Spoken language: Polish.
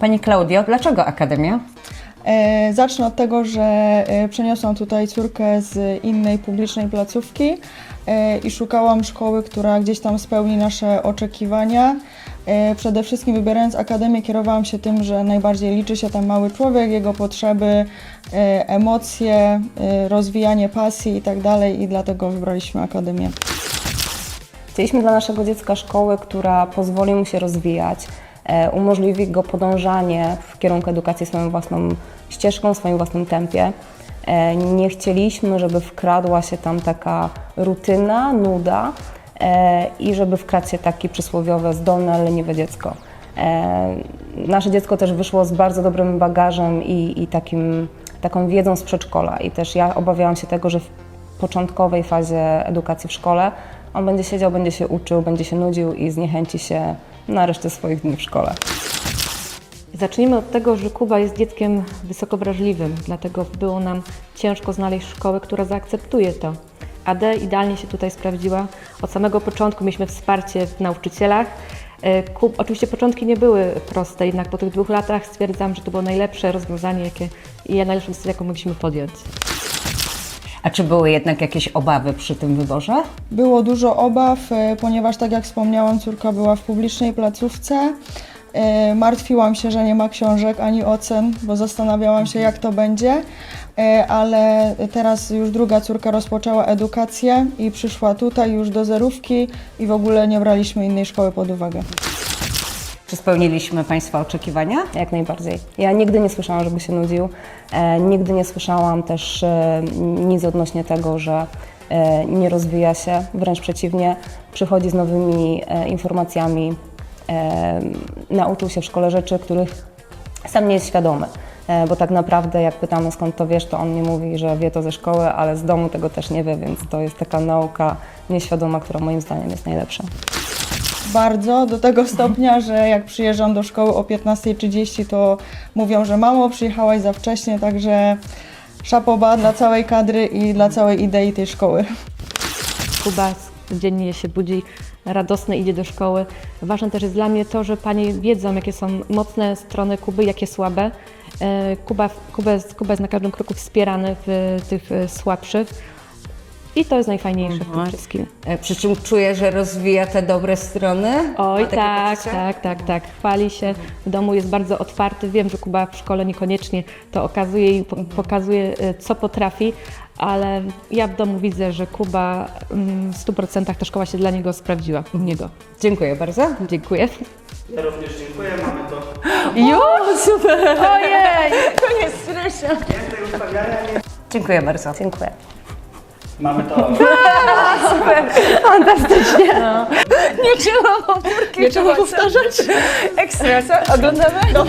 Pani Klaudio, dlaczego Akademia? E, Zacznę od tego, że e, przeniosłam tutaj córkę z innej publicznej placówki e, i szukałam szkoły, która gdzieś tam spełni nasze oczekiwania. E, Przede wszystkim wybierając akademię kierowałam się tym, że najbardziej liczy się ten mały człowiek, jego potrzeby, e, emocje, e, rozwijanie pasji i tak i dlatego wybraliśmy akademię. Chcieliśmy dla naszego dziecka szkołę, która pozwoli mu się rozwijać, umożliwi go podążanie w kierunku edukacji swoją własną ścieżką, swoim własnym tempie. Nie chcieliśmy, żeby wkradła się tam taka rutyna, nuda i żeby wkradł się taki przysłowiowe, zdolne, ale leniwe dziecko. E, Nasze dziecko też wyszło z bardzo dobrym bagażem i, i takim, taką wiedzą z przedszkola i też ja obawiałam się tego, że w początkowej fazie edukacji w szkole on będzie siedział, będzie się uczył, będzie się nudził i zniechęci się na resztę swoich dni w szkole. Zacznijmy od tego, że Kuba jest dzieckiem wysoko wrażliwym, dlatego było nam ciężko znaleźć szkołę, która zaakceptuje to. AD idealnie się tutaj sprawdziła. Od samego początku mieliśmy wsparcie w nauczycielach. E, Kub, oczywiście początki nie były proste, jednak po tych dwóch latach stwierdzam, że to było najlepsze rozwiązanie, jakie i najlepszą decyzję, jaką mogliśmy podjąć. A czy były jednak jakieś obawy przy tym wyborze? Było dużo obaw, e, ponieważ tak jak wspomniałam, córka była w publicznej placówce. E, Martwiłam się, że nie ma książek ani ocen, bo zastanawiałam się, jak to będzie, E, ale teraz już druga córka rozpoczęła edukację i przyszła tutaj już do zerówki i w ogóle nie braliśmy innej szkoły pod uwagę. Czy spełniliśmy Państwa oczekiwania? Jak najbardziej. Ja nigdy nie słyszałam, żeby się nudził. E, nigdy nie słyszałam też e, nic odnośnie tego, że e, nie rozwija się. Wręcz przeciwnie, przychodzi z nowymi e, informacjami. E, nauczył się w szkole rzeczy, których sam nie jest świadomy. E, bo tak naprawdę, jak pytamy skąd to wiesz, to on nie mówi, że wie to ze szkoły, ale z domu tego też nie wie, więc to jest taka nauka nieświadoma, która moim zdaniem jest najlepsza. Bardzo, do tego stopnia, że jak przyjeżdżam do szkoły o 15.30, to mówią, że mamo, przyjechałaś za wcześnie, także szapoba dla całej kadry i dla całej idei tej szkoły. Kuba codziennie się budzi radosny, idzie do szkoły. Ważne też jest dla mnie to, że panie wiedzą, jakie są mocne strony Kuby, jakie słabe. E, Kuba, Kuba, jest, Kuba jest na każdym kroku wspierany w tych e, słabszych. I to jest najfajniejsze w tym wszystkim. E, Przy czym czuję, że rozwija te dobre strony. Oj, tak, tak, tak, tak. Chwali się. W domu jest bardzo otwarty. Wiem, że Kuba w szkole niekoniecznie to okazuje i po, pokazuje, co potrafi, ale ja w domu widzę, że Kuba mm, w 100% ta szkoła się dla niego sprawdziła. U niego. Dziękuję bardzo. Dziękuję. Ja również dziękuję, mamy to. Już? Super! Ojej! Ustawiania nie. Dziękuję bardzo. Dziękuję. Mamy to. Nie trzeba powtórki. Nie trzeba powtarzać. Ekstra, co? Oglądamy? No.